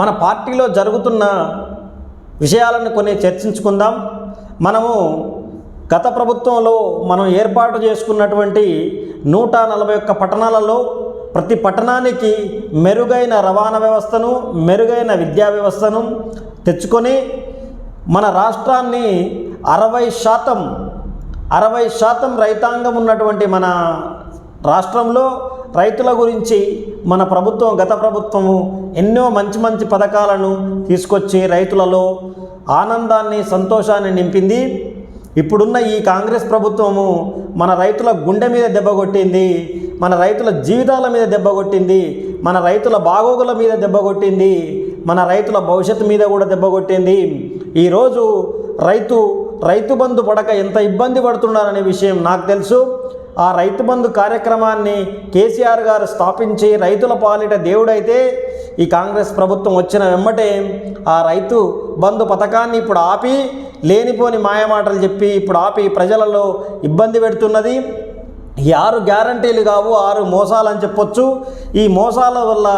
మన పార్టీలో జరుగుతున్న విషయాలను కొన్ని చర్చించుకుందాం. మనము గత ప్రభుత్వంలో మనం ఏర్పాటు చేసుకున్నటువంటి నూట నలభై ఒక్క పట్టణాలలో ప్రతి పట్టణానికి మెరుగైన రవాణా వ్యవస్థను మెరుగైన విద్యా వ్యవస్థను తెచ్చుకొని మన రాష్ట్రాన్ని అరవై శాతం అరవై శాతం రైతాంగం ఉన్నటువంటి మన రాష్ట్రంలో రైతుల గురించి మన ప్రభుత్వం గత ప్రభుత్వము ఎన్నో మంచి మంచి పథకాలను తీసుకొచ్చి రైతులలో ఆనందాన్ని సంతోషాన్ని నింపింది. ఇప్పుడున్న ఈ కాంగ్రెస్ ప్రభుత్వము మన రైతుల గుండె మీద దెబ్బ కొట్టింది మన రైతుల జీవితాల మీద దెబ్బ కొట్టింది మన రైతుల బాగోగుల మీద దెబ్బ కొట్టింది మన రైతుల భవిష్యత్తు మీద కూడా దెబ్బ కొట్టింది. ఈరోజు రైతు రైతు బంధు పడక ఎంత ఇబ్బంది పడుతున్నారనే విషయం నాకు తెలుసు. ఆ రైతు బంధు కార్యక్రమాన్ని కేసీఆర్ గారు స్థాపించి రైతుల పాలిట దేవుడైతే ఈ కాంగ్రెస్ ప్రభుత్వం వచ్చిన వెంబటే ఆ రైతు బంధు పథకాన్ని ఇప్పుడు ఆపి లేనిపోని మాయమాటలు చెప్పి ఇప్పుడు ఆపి ప్రజలలో ఇబ్బంది పెడుతున్నది. ఈ ఆరు గ్యారంటీలు కావు ఆరు మోసాలని చెప్పొచ్చు. ఈ మోసాల వల్ల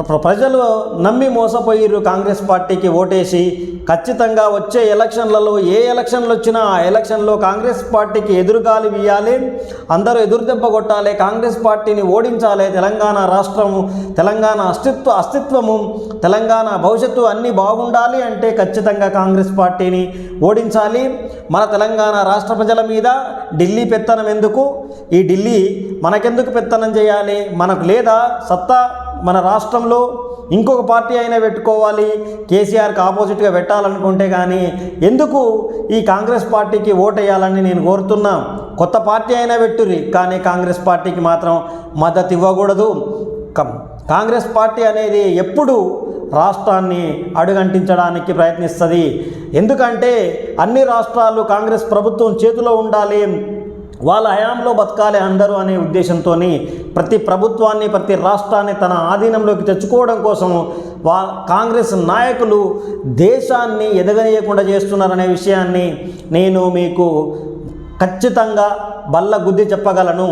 ప్ర- ప్రజలు నమ్మి మోసపోయిరు కాంగ్రెస్ పార్టీకి ఓటేసి ఖచ్చితంగా వచ్చే ఎలక్షన్లలో ఏ ఎలక్షన్లు వచ్చినా ఆ ఎలక్షన్లో కాంగ్రెస్ పార్టీకి ఎదురుగాలి వీయాలి అందరూ ఎదురు దెబ్బ కొట్టాలి కాంగ్రెస్ పార్టీని ఓడించాలి తెలంగాణ రాష్ట్రము తెలంగాణ అస్తిత్వ అస్తిత్వము తెలంగాణ భవిష్యత్తు అన్నీ బాగుండాలి అంటే ఖచ్చితంగా కాంగ్రెస్ పార్టీని ఓడించాలి. మన తెలంగాణ రాష్ట్ర ప్రజల మీద ఢిల్లీ పెత్తనం ఎందుకు? ఈ ఢిల్లీ మనకెందుకు పెత్తనం చేయాలి? మనకు లేదా? సత్తా మన రాష్ట్రంలో ఇంకొక పార్టీ అయినా పెట్టుకోవాలి. కేసీఆర్కి ఆపోజిట్గా పెట్టాలనుకుంటే కానీ ఎందుకు ఈ కాంగ్రెస్ పార్టీకి ఓటేయాలని నేను కోరుతున్నా. కొత్త పార్టీ అయినా పెట్టుర్రి కానీ కాంగ్రెస్ పార్టీకి మాత్రం మద్దతు ఇవ్వకూడదు. కం- కాంగ్రెస్ పార్టీ అనేది ఎప్పుడు రాష్ట్రాన్ని అడుగంటించడానికి ప్రయత్నిస్తుంది. ఎందుకంటే అన్ని రాష్ట్రాలు కాంగ్రెస్ ప్రభుత్వం చేతిలో ఉండాలి వాళ్ళ హయాంలో బతకాలి అందరూ అనే ఉద్దేశంతో ప్రతి ప్రభుత్వాన్ని ప్రతి రాష్ట్రాన్ని తన ఆధీనంలోకి తెచ్చుకోవడం కోసం వా కాంగ్రెస్ నాయకులు దేశాన్ని ఎదగనీయకుండా చేస్తున్నారనే విషయాన్ని నేను మీకు ఖచ్చితంగా బల్ల గుద్ది చెప్పగలను.